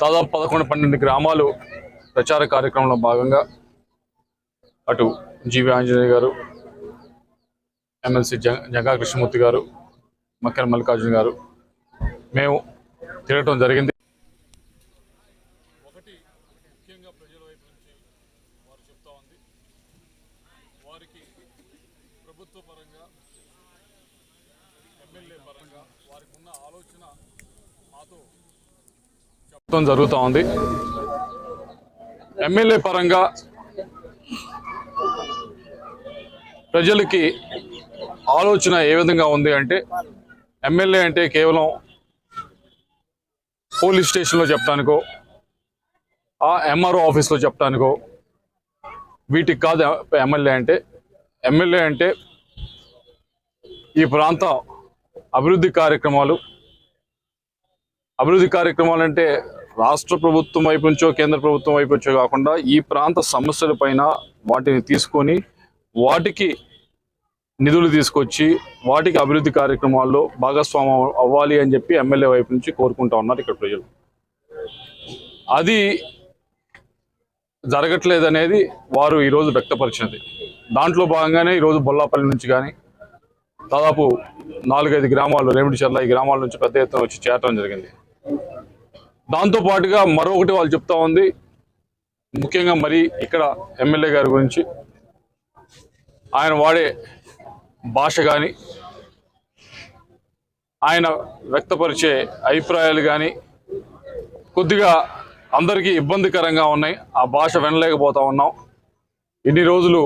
దాదాపు పదకొండు పన్నెండు గ్రామాలు ప్రచార కార్యక్రమంలో భాగంగా అటు జీవి ఆంజనేయ గారు ఎమ్మెల్సీ జ- జంగా కృష్ణమూర్తి గారు మక్కన మల్లికార్జున గారు మేము తిరగటం జరిగింది. ఒకటి ముఖ్యంగా ప్రజల వైపు నుంచి వారు చెప్తా ఉంది. వారికి ప్రభుత్వ పరంగా ఎమ్మెల్యే పరంగా వారికి ఉన్న ఆలోచన మొత్తం జరుగుతూ ఉంది. ఎమ్మెల్యే పరంగా ప్రజలకి ఆలోచన ఏ విధంగా ఉంది అంటే ఎమ్మెల్యే అంటే కేవలం పోలీస్ స్టేషన్లో చెప్పడానికో ఆ ఎంఆర్ఓ ఆఫీస్లో చెప్పడానికో వీటికి కాదు ఎమ్మెల్యే అంటే. ఎమ్మెల్యే అంటే ఈ ప్రాంతం అభివృద్ధి కార్యక్రమాలు అభివృద్ధి కార్యక్రమాలు అంటే రాష్ట్ర ప్రభుత్వం వైపు నుంచో కేంద్ర ప్రభుత్వం వైపు నుంచో కాకుండా ఈ ప్రాంత సమస్యల పైన వాటిని తీసుకొని వాటికి నిధులు తీసుకొచ్చి వాటికి అభివృద్ధి కార్యక్రమాల్లో భాగస్వామ్యం అవ్వాలి అని చెప్పి ఎమ్మెల్యే వైపు నుంచి కోరుకుంటా ఉన్నారు ఇక్కడ ప్రజలు. అది జరగట్లేదనేది వారు ఈరోజు వ్యక్తపరిచినది. దాంట్లో భాగంగానే ఈరోజు బొల్లాపల్లి నుంచి కానీ దాదాపు నాలుగైదు గ్రామాలు రేమిడిచర్ల ఈ గ్రామాల నుంచి పెద్ద ఎత్తున వచ్చి చేరడం జరిగింది. దాంతో పాటుగా మరొకటి వాళ్ళు చెప్తా ఉంది. ముఖ్యంగా మరి ఇక్కడ ఎమ్మెల్యే గారి గురించి. ఆయన వాడే భాష కానీ ఆయన వ్యక్తపరిచే అభిప్రాయాలు కానీ కొద్దిగా అందరికీ ఇబ్బందికరంగా ఉన్నాయి. ఆ భాష వినలేకపోతా ఉన్నాం. ఇన్ని రోజులు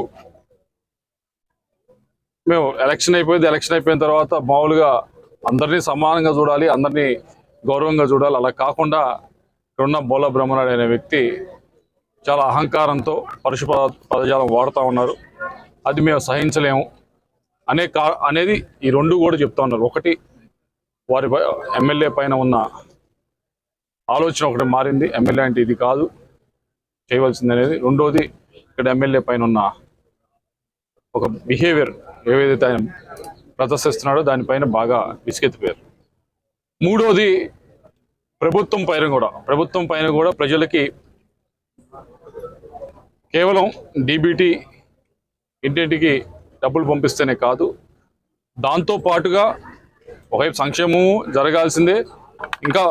మేము ఎలక్షన్ అయిపోయింది. ఎలక్షన్ అయిపోయిన తర్వాత మామూలుగా అందరినీ సమానంగా చూడాలి అందరినీ గౌరవంగా చూడాలి. అలా కాకుండా ఇక్కడున్న బోల బ్రహ్మనాయుడు అనే వ్యక్తి చాలా అహంకారంతో పరుశు పదజాలం వాడుతూ ఉన్నారు. అది మేము సహించలేము. అనే కా అనేది ఈ రెండు కూడా చెప్తా ఉన్నారు. ఒకటి వారి పై- ఎమ్మెల్యే పైన ఉన్న ఆలోచన ఒకటి మారింది. ఎమ్మెల్యే అంటే ఇది కాదు చేయవలసింది అనేది రెండోది ఇక్కడ ఎమ్మెల్యే పైన ఉన్న ఒక బిహేవియర్ ఏదైతే ఆయన ప్రదర్శిస్తున్నాడో దానిపైన బాగా విసిగెత్తిపోయారు. మూడోది ప్రభుత్వం పైన కూడా ప్రభుత్వం పైన కూడా ప్రజలకి కేవలం డీబీటీ ఇంటింటికి డబ్బులు పంపిస్తేనే కాదు దాంతో పాటుగా ఒకవైపు సంక్షేమము జరగాల్సిందే ఇంకా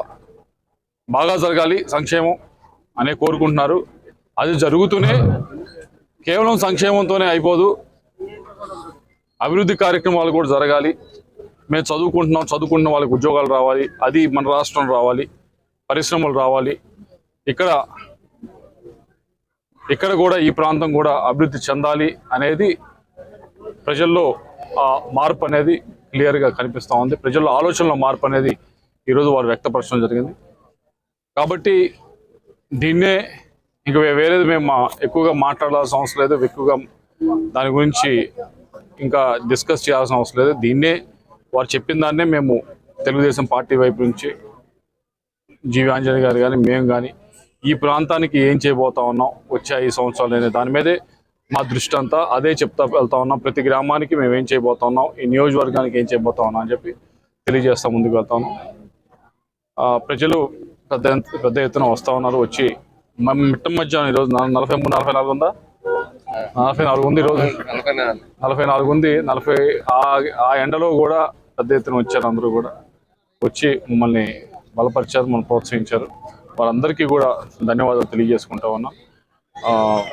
బాగా జరగాలి సంక్షేమం అనే కోరుకుంటున్నారు. అది జరుగుతూనే కేవలం సంక్షేమంతోనే అయిపోదు అభివృద్ధి కార్యక్రమాలు కూడా జరగాలి. మేము చదువుకుంటున్నాం చదువుకుంటున్న వాళ్ళకి ఉద్యోగాలు రావాలి అది మన రాష్ట్రం రావాలి పరిశ్రమలు రావాలి. ఇక్కడ ఇక్కడ కూడా ఈ ప్రాంతం కూడా అభివృద్ధి చెందాలి అనేది ప్రజల్లో ఆ మార్పు అనేది క్లియర్గా కనిపిస్తూ ఉంది. ప్రజల్లో ఆలోచనలో మార్పు అనేది ఈరోజు వారు వ్యక్తపరచడం జరిగింది. కాబట్టి దీన్నే ఇంక వేరేది మేము ఎక్కువగా మాట్లాడాల్సిన అవసరం లేదు. ఎక్కువగా దాని గురించి ఇంకా డిస్కస్ చేయాల్సిన అవసరం లేదు. దీన్నే వారు చెప్పిన దాన్నే మేము తెలుగుదేశం పార్టీ వైపు నుంచి జీవి ఆంజనేయ గారు కానీ మేము కానీ ఈ ప్రాంతానికి ఏం చేయబోతా ఉన్నాం వచ్చే ఐదు సంవత్సరాలు అనే దాని మీదే మా దృష్టి అంతా. అదే చెప్తా వెళ్తా ఉన్నాం. ప్రతి గ్రామానికి మేము ఏం చేయబోతా ఉన్నాం ఈ నియోజకవర్గానికి ఏం చేయబోతా ఉన్నాం అని చెప్పి తెలియజేస్తా ముందుకు వెళ్తా ఉన్నాం. ప్రజలు పెద్ద పెద్ద ఎత్తున వస్తా ఉన్నారు వచ్చి మిట్ట మధ్యాహ్నం ఈరోజు నల- నలభై మూడు నలభై నాలుగు ఉందా? నలభై నాలుగు ఉంది ఈరోజు. నలభై నాలుగు ఉంది. నలభై ఆ ఆ ఎండలో కూడా పెద్ద ఎత్తున వచ్చారు అందరూ కూడా. వచ్చి మమ్మల్ని బలపరిచారు మమ్మల్ని ప్రోత్సహించారు. వారందరికీ కూడా ధన్యవాదాలు తెలియజేసుకుంటా ఉన్నాం. ఆ,